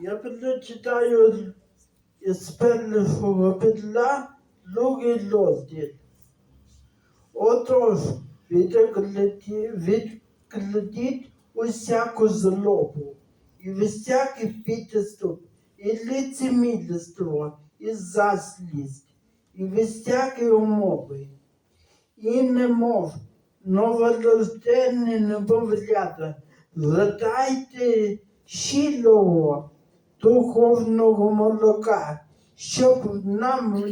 Я прочитаю із першого Петра другий розділ. Отож, відкладіть, усяку злобу, і всякий підступ, і лицемірство, і заслість, і всякі умови. І немов новорожденне немовлята, згадайте щирого духовного молока, щоб нам,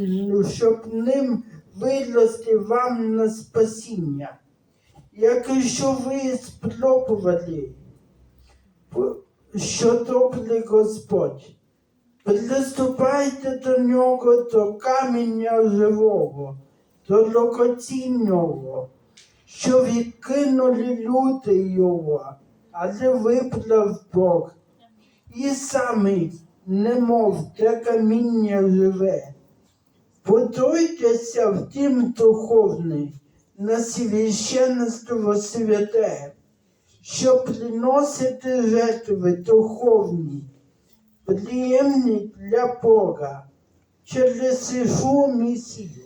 щоб ним вирости вам на спасіння. Якщо ви спробували, що добрий Господь, приступайте до нього до каміння живого, до локоцінного, що відкинули люди його, але виправ Бог. І самі, немов те каміння живе. Будуйтеся в тім духовний, на священство святе, що приносити жертви духовні, приємні для Бога через Ішу місію.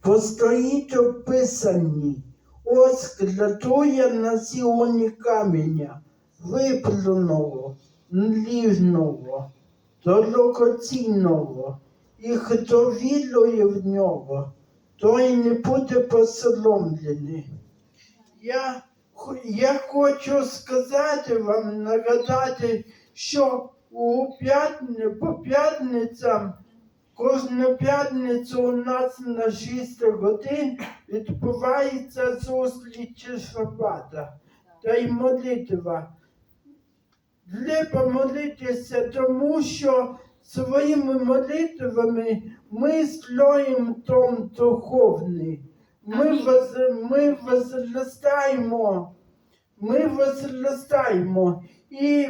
Постоїть описані, ось кратує на сіоні каменя, виплюного, ніжного, дорогоцінного, і хто вірує в нього, той не буде посоломлений. Я, я хочу сказати вам, нагадати, що у п'ятни, по п'ятницям Кожну п'ятницю у нас на 6 годин відбувається зустріч Шабата та й молитва. Треба молитися, тому що своїми молитвами ми строїмо дом духовний. Ми, воз, ми возростаємо, ми возростаємо і,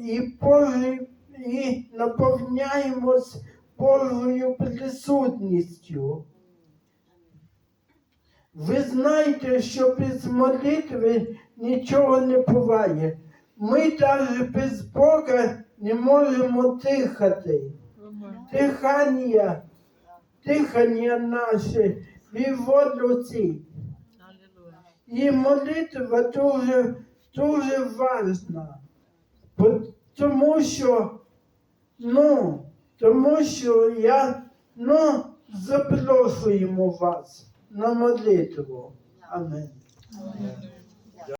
і, Божі- і наповняємось Божою присутністю. Ви знаєте, що без молитви нічого не буває. Ми навіть без Бога не можемо дихати. Дихання, дихання наше в Його руці. І молитва дуже, дуже важна. Тому що, ну, тому що я, ну, запрошуємо вас на молитву. Амінь.